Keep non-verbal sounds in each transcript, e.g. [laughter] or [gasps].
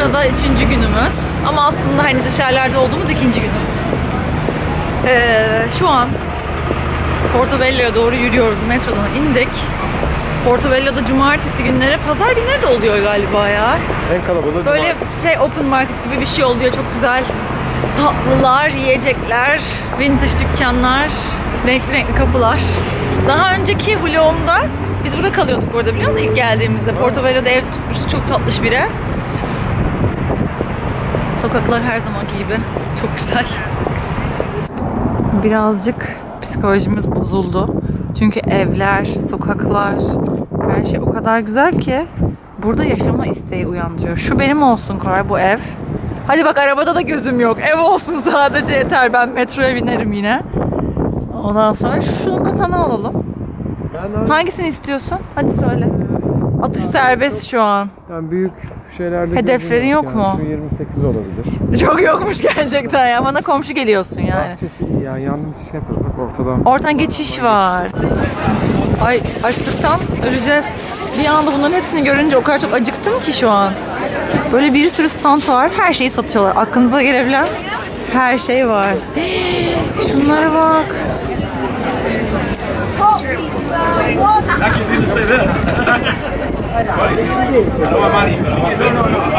Londra'da üçüncü günümüz. Ama aslında hani dışarılarda olduğumuz ikinci günümüz. Ee, şu an Portobello'ya doğru yürüyoruz. Metrodan indik. Portobello'da cumartesi günleri, pazar günleri de oluyor galiba ya. En kalabalığı Böyle cumartesi. şey open market gibi bir şey oluyor. Çok güzel tatlılar, yiyecekler, vintage dükkanlar, renkli renkli kapılar. Daha önceki vlogumda biz burada kalıyorduk burada biliyor musunuz? İlk geldiğimizde Portobello'da ev tutmuştu. Çok tatlış bir ev. Sokaklar her zamanki gibi. Çok güzel. Birazcık psikolojimiz bozuldu. Çünkü evler, sokaklar, her şey o kadar güzel ki burada yaşama isteği uyandırıyor. Şu benim olsun Koray bu ev. Hadi bak arabada da gözüm yok. Ev olsun [laughs] sadece yeter. Ben metroya binerim yine. Ondan sonra şunu da sana alalım. Ben, Hangisini istiyorsun? Hadi söyle. Atış serbest şu an. ben büyük şeylerde Hedeflerin yok yani. mu? Şu 28 olabilir. Çok yokmuş gerçekten ya. Bana komşu geliyorsun yani. Bahçesi iyi yani yanlış şey yapıyoruz. Bak ortadan. Oradan geçiş var. Ay açlıktan öleceğiz. Bir anda bunların hepsini görünce o kadar çok acıktım ki şu an. Böyle bir sürü stand var. Her şeyi satıyorlar. Aklınıza gelebilen her şey var. [gasps] Şunlara bak.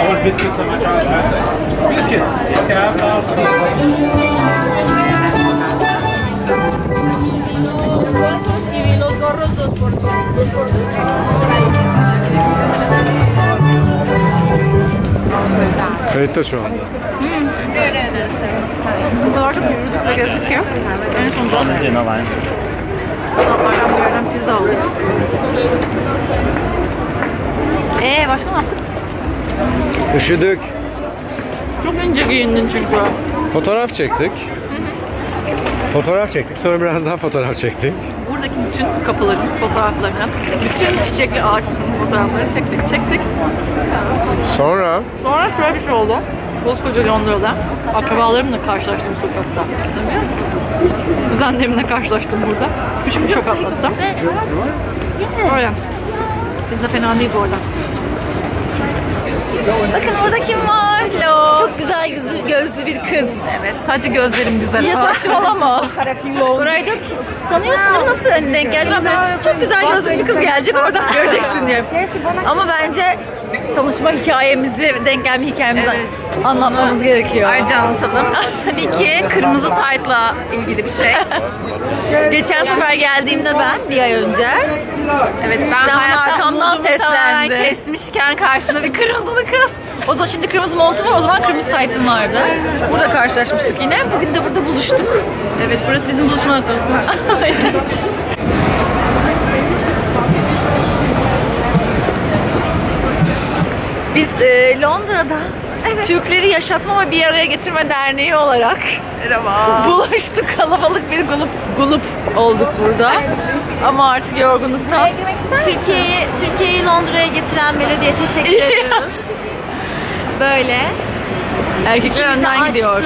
Our biscuits and my chocolate. Biscuit. Okay, I have los gorros dos por dos por Kayıtta şu anda. Bu kadar çok yürüdük ve gezdik ki en sonunda standlardan bir pizza aldık. Ee başka ne yaptık? Üşüdük. Çok ince giyindin çünkü. Fotoğraf çektik. Fotoğraf çektik. Sonra biraz daha fotoğraf çektik. Buradaki bütün kapıların fotoğraflarını, bütün çiçekli ağaçların fotoğraflarını tek tek çektik. Sonra Sonra şöyle bir şey oldu. Koskoca Londra'da akrabalarımla karşılaştım sokakta. Sen biliyor musunuz? Kuzenlerimle karşılaştım burada. Küçük bir şok atlattım. Öyle. Biz de fena değil bu arada. Bakın orada kim var? Hello. Çok güzel gözlü, gözlü bir kız. Evet, sadece gözlerim güzel. Ya saçmalama. Burayı da tanıyorsun değil mi? Nasıl önüne denk geldi? Ben çok güzel gözlü bir kız gelecek oradan göreceksin diyorum. Ama bence tanışma hikayemizi, denk gelme hikayemizi anlatmamız gerekiyor. Ayrıca anlatalım. Tabii ki kırmızı taytla ilgili bir şey. [laughs] Geçen sefer geldiğimde ben bir ay önce Evet ben Sen arkamdan seslendi. kesmişken karşında bir kırmızılı kız. o zaman şimdi kırmızı montum var o zaman kırmızı taytım vardı. Burada karşılaşmıştık yine. Bugün de burada buluştuk. Evet burası bizim buluşma noktamız. [laughs] Biz e, Londra'da Türkleri Yaşatma ve Bir Araya Getirme Derneği olarak Merhaba. buluştuk. Kalabalık bir grup, grup olduk burada. Ama artık yorgunluktan. Türkiye'yi Türkiye'yi Londra'ya getiren belediye teşekkür [laughs] ediyoruz. Böyle. Erkekler önden açtı. gidiyor.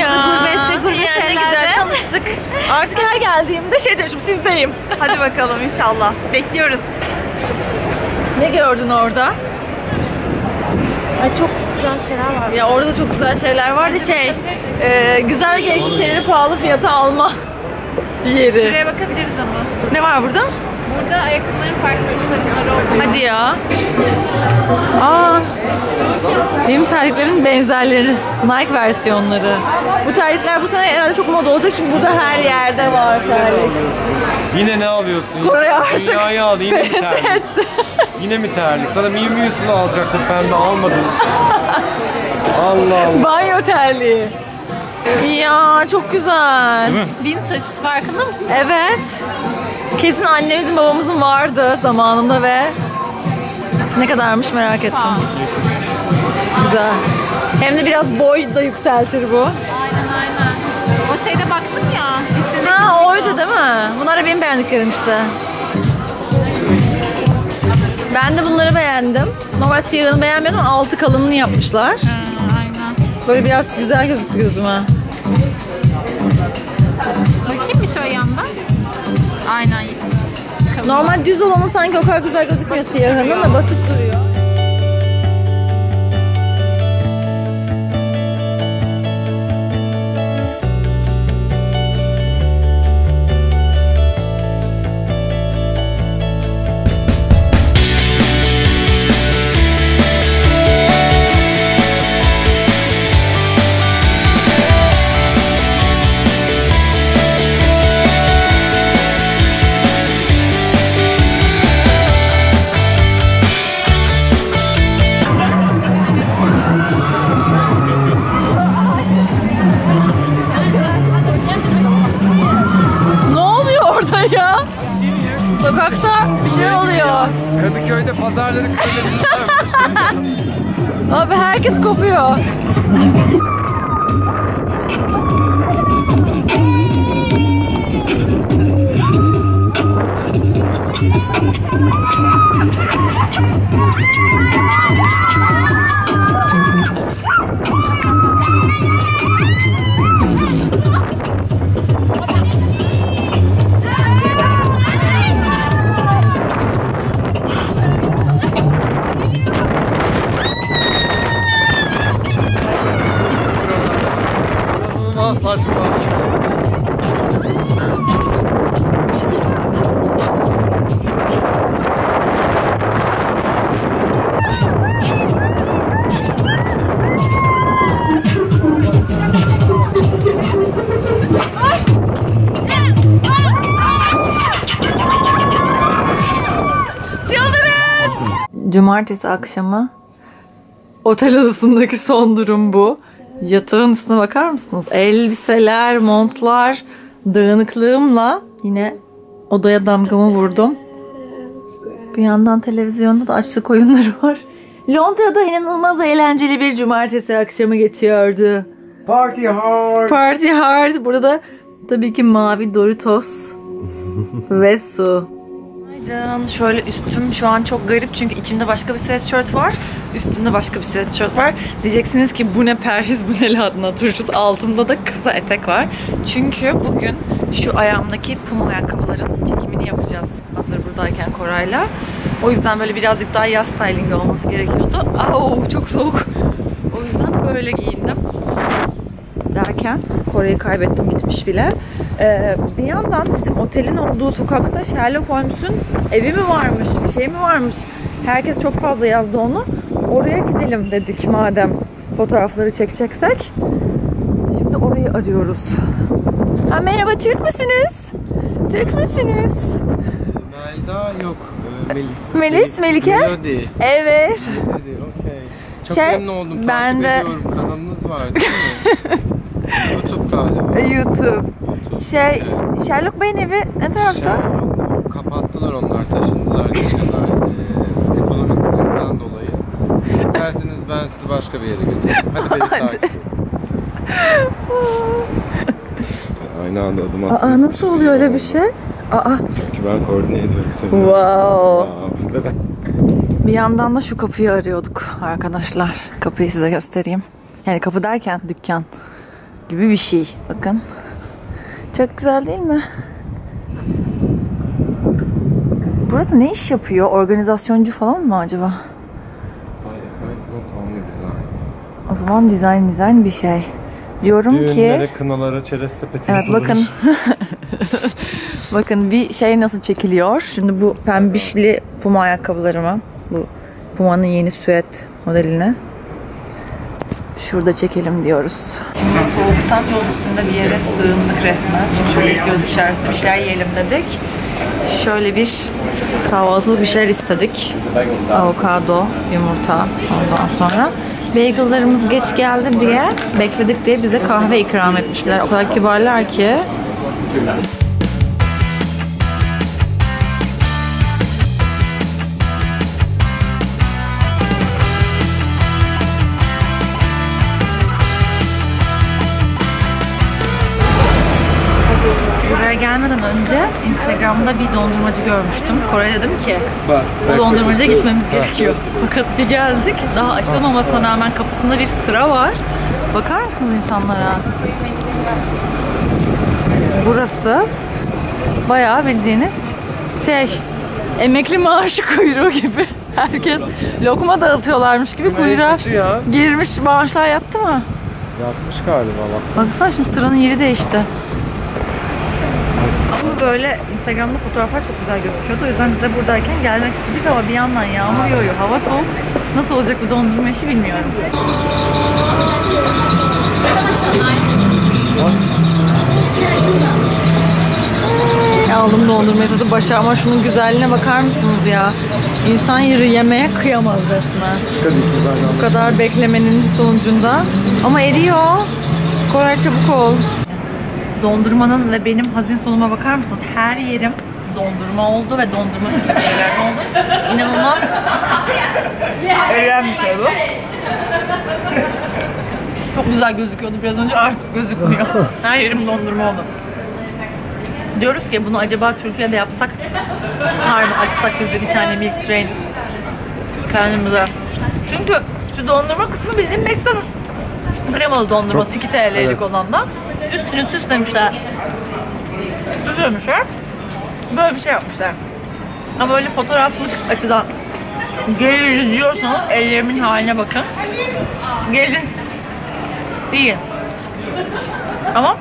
Ya, [laughs] Gurbette, gurbet ne güzel tanıştık. [laughs] Artık her geldiğimde şey demişim sizdeyim. Hadi bakalım inşallah. Bekliyoruz. Ne gördün orada? Ay çok güzel şeyler var. Ya orada da çok güzel şeyler vardı şey. e, güzel şeyleri pahalı fiyata alma yeri. Buraya bakabiliriz ama. Ne var burada? Burada ayakkabıların farklı tasarımları oluyor. Hadi ya. Aa. Benim terliklerin benzerleri. Nike versiyonları. Bu terlikler bu sene herhalde çok moda olacak çünkü burada her yerde var terlik. yine ne alıyorsun? Kore artık. Dünyayı al yine mi terlik? yine mi terlik? Sana Miu Miu'sunu alacaktım pembe almadın. [laughs] Allah Allah. Banyo terliği. Ya çok güzel. Vintage farkında mısın? Evet. Kesin annemizin babamızın vardı zamanında ve ne kadarmış merak ettim. Güzel. Hem de biraz boy da yükseltir bu. Aynen aynen. O şeyde baktık ya. Ha oydu değil mi? Bunlar benim beğendiklerim işte. Ben de bunları beğendim. Normal siyahını beğenmiyordum ama altı kalınını yapmışlar. Aynen. Böyle biraz güzel gözüktü gözüme. Bakayım bir şöyle yandan. Aynen. Normal düz olanı sanki o kadar güzel gözükmüyor siyahının da basit duruyor. 中国的这个制。Cumartesi akşamı otel odasındaki son durum bu. Yatağın üstüne bakar mısınız? Elbiseler, montlar, dağınıklığımla yine odaya damgamı vurdum. Bir yandan televizyonda da açlık oyunları var. Londra'da inanılmaz eğlenceli bir cumartesi akşamı geçiyordu. Party hard. Party hard. Burada da tabii ki mavi Doritos ve su. Günaydın. Şöyle üstüm şu an çok garip çünkü içimde başka bir sweatshirt var. Üstümde başka bir sweatshirt var. Diyeceksiniz ki bu ne perhiz bu ne ladına turşusu. Altımda da kısa etek var. Çünkü bugün şu ayağımdaki puma ayakkabıların çekimini yapacağız. Hazır buradayken Koray'la. O yüzden böyle birazcık daha yaz styling olması gerekiyordu. Au çok soğuk. O yüzden böyle giyindim derken Kore'yi kaybettim gitmiş bile. Ee, bir yandan bizim otelin olduğu sokakta Sherlock Holmes'un evi mi varmış, bir şey mi varmış? Herkes çok fazla yazdı onu. Oraya gidelim dedik madem fotoğrafları çekeceksek. Şimdi orayı arıyoruz. Ha, merhaba Türk müsünüz? Türk müsünüz? Melda yok. Ee, Mel Melis, Melike? Melody. Evet. Melody, okey. Çok Şey, memnun oldum. ben Takip de- ediyorum. Kanalınız var değil mi? [laughs] YouTube galiba. YouTube. Şey, Sherlock Bey'in evi ne tarafta? Şey, kapattılar onlar, taşındılar geçen ay. [laughs] Ee, ekonomik krizden dolayı. İsterseniz ben sizi başka bir yere götüreyim. Hadi beni takip edin. Aynı anda adım Aa atmayı nasıl oluyor öyle bir şey? Aa Çünkü ben koordine ediyorum seni. wow. Wow. [laughs] Bir yandan da şu kapıyı arıyorduk arkadaşlar. Kapıyı size göstereyim. Yani kapı derken dükkan gibi bir şey. Bakın. Çok güzel değil mi? Burası ne iş yapıyor? Organizasyoncu falan mı acaba? O zaman dizayn mizayn bir şey. Diyorum ki Düğünlere, kınalara, çerez sepeti Evet bakın. [laughs] bakın bir şey nasıl çekiliyor. Şimdi bu pembişli puma ayakkabılarımı. Bu Puma'nın yeni süet modelini. Şurada çekelim diyoruz. Şimdi soğuktan yol üstünde bir yere sığındık resmen. Çünkü çok esiyor dışarısı. Bir şeyler yiyelim dedik. Şöyle bir kahvaltılık bir şeyler istedik. Avokado, yumurta ondan sonra. Bagel'larımız geç geldi diye bekledik diye bize kahve ikram etmişler. O kadar kibarlar ki. Gelmeden önce Instagram'da bir dondurmacı görmüştüm. Kore'ye dedim ki Bak, o dondurmacıya gitmemiz gerekiyor. Fakat bir geldik daha açılmamasına rağmen kapısında bir sıra var. Bakar mısınız insanlara? Burası bayağı bildiğiniz şey emekli maaşı kuyruğu gibi. [laughs] Herkes lokma dağıtıyorlarmış gibi kuyruğa ya. girmiş maaşlar yattı mı? Yatmış galiba baksana. Baksana şimdi sıranın yeri değişti. Böyle Instagram'da fotoğraflar çok güzel gözüküyordu. O yüzden biz de buradayken gelmek istedik ama bir yandan yağmur yağıyor. Hava soğuk. Nasıl olacak bu dondurma işi bilmiyorum. Aldım dondurmayı tadı başa ama şunun güzelliğine bakar mısınız ya? İnsan yürü yemeye kıyamaz resmen. Bu kadar beklemenin sonucunda. Ama eriyor. Koray çabuk ol. Dondurmanın ve benim hazin sonuma bakar mısınız? Her yerim dondurma oldu ve dondurma türlü şeyler oldu. İnanılmaz bu. Çok güzel gözüküyordu biraz önce artık gözükmüyor. Her yerim dondurma oldu. Diyoruz ki bunu acaba Türkiye'de yapsak tutar mı? Açsak biz de bir tane milk train kendimize. Çünkü şu dondurma kısmı bildiğin McDonald's. Kremalı dondurması 2 TL'lik Evet. olan da üstünü süslemişler. Süslemişler. Böyle bir şey yapmışlar. Ama böyle fotoğraflık açıdan gelin diyorsanız ellerimin haline bakın. Gelin. İyi. Ama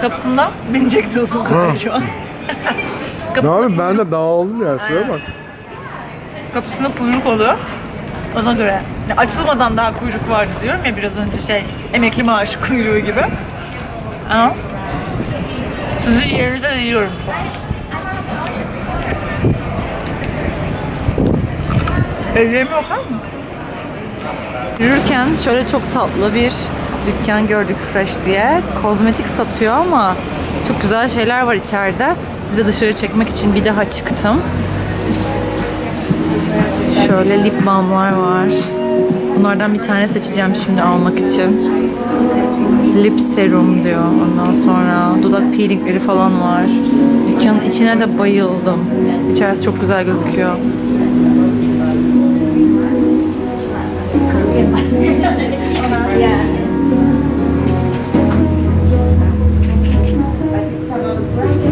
kapısında beni çekmiyorsun kadar şu an. Ne abi ben de dağıldım ya. Şuraya bak. kapısında kuyruk oluyor. Ona göre. Ya açılmadan daha kuyruk vardı diyorum ya biraz önce şey emekli maaşı kuyruğu gibi. Ama sizin yerinize de yiyorum şu an. Ellerime bakar mı? Yürürken şöyle çok tatlı bir dükkan gördük Fresh diye. Kozmetik satıyor ama çok güzel şeyler var içeride. Size dışarı çekmek için bir daha çıktım. Şöyle lip balmlar var. Bunlardan bir tane seçeceğim şimdi almak için. Lip serum diyor. Ondan sonra dudak peelingleri falan var. Dükkanın içine de bayıldım. İçerisi çok güzel gözüküyor.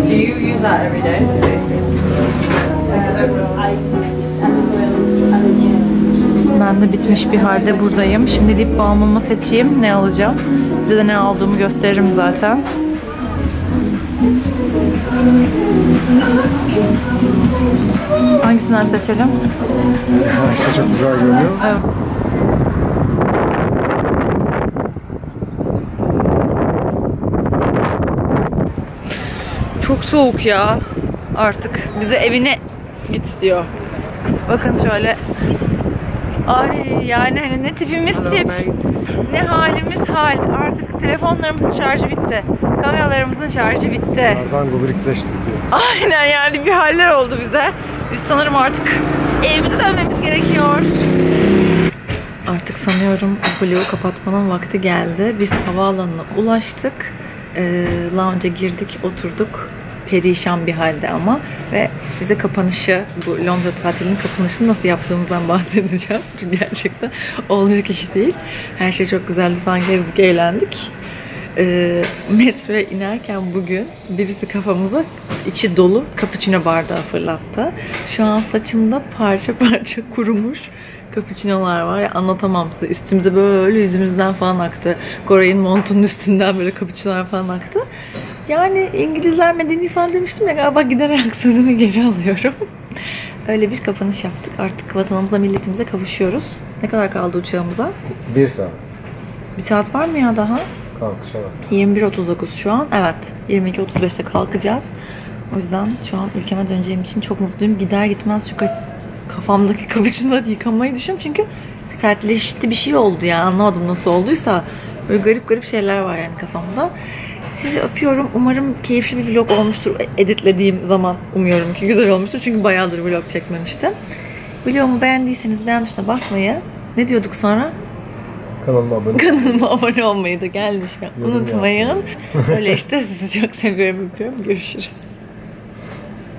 Do you use that every day? De bitmiş bir halde buradayım. Şimdi lip balmımı seçeyim. Ne alacağım? Size de ne aldığımı gösteririm zaten. Hangisinden seçelim? İşte çok güzel görünüyor. Evet. Çok soğuk ya. Artık bize evine git diyor. Bakın şöyle. Ay yani hani ne tipimiz tip. Ne halimiz hal. Artık telefonlarımızın şarjı bitti. Kameralarımızın şarjı bitti. Nereden gubrikleştik diyor. Aynen yani bir haller oldu bize. Biz sanırım artık evimize dönmemiz gerekiyor. Artık sanıyorum vlogu kapatmanın vakti geldi. Biz havaalanına ulaştık. Ee, lounge'a girdik, oturduk. Perişan bir halde ama. Ve size kapanışı, bu Londra tatilinin kapanışını nasıl yaptığımızdan [laughs] bahsedeceğim. Çünkü gerçekten olacak iş değil. Her şey çok güzeldi falan gezdik, eğlendik. Ee, metroya inerken bugün birisi kafamıza içi dolu cappuccino bardağı fırlattı. Şu an saçımda parça [laughs] parça kurumuş cappuccinolar var ya anlatamam size. Üstümüze böyle yüzümüzden falan aktı. Koray'ın montunun üstünden böyle cappuccinolar falan aktı. Yani İngilizler medeni falan demiştim ya galiba giderek [laughs] sözümü geri alıyorum. Öyle bir kapanış yaptık. Artık vatanımıza, milletimize kavuşuyoruz. Ne kadar kaldı uçağımıza? Bir saat. Bir saat var mı ya daha? Kalkışa bak. 21.39 şu an. Evet. 22.35'te kalkacağız. O yüzden şu an ülkeme döneceğim için çok mutluyum. Gider gitmez şu ka- kafamdaki kabuçunları yıkamayı düşünüyorum. Çünkü sertleşti bir şey oldu yani. Anlamadım nasıl olduysa. Böyle garip garip şeyler var yani kafamda. Sizi öpüyorum. Umarım keyifli bir vlog olmuştur. Editlediğim zaman umuyorum ki güzel olmuştur. Çünkü bayağıdır vlog çekmemiştim. Vlogumu beğendiyseniz beğen tuşuna basmayı. Ne diyorduk sonra? Kanalıma abone. Kanalıma abone olmayı da gelmişken unutmayın. Öyle işte sizi çok seviyorum öpüyorum. Görüşürüz.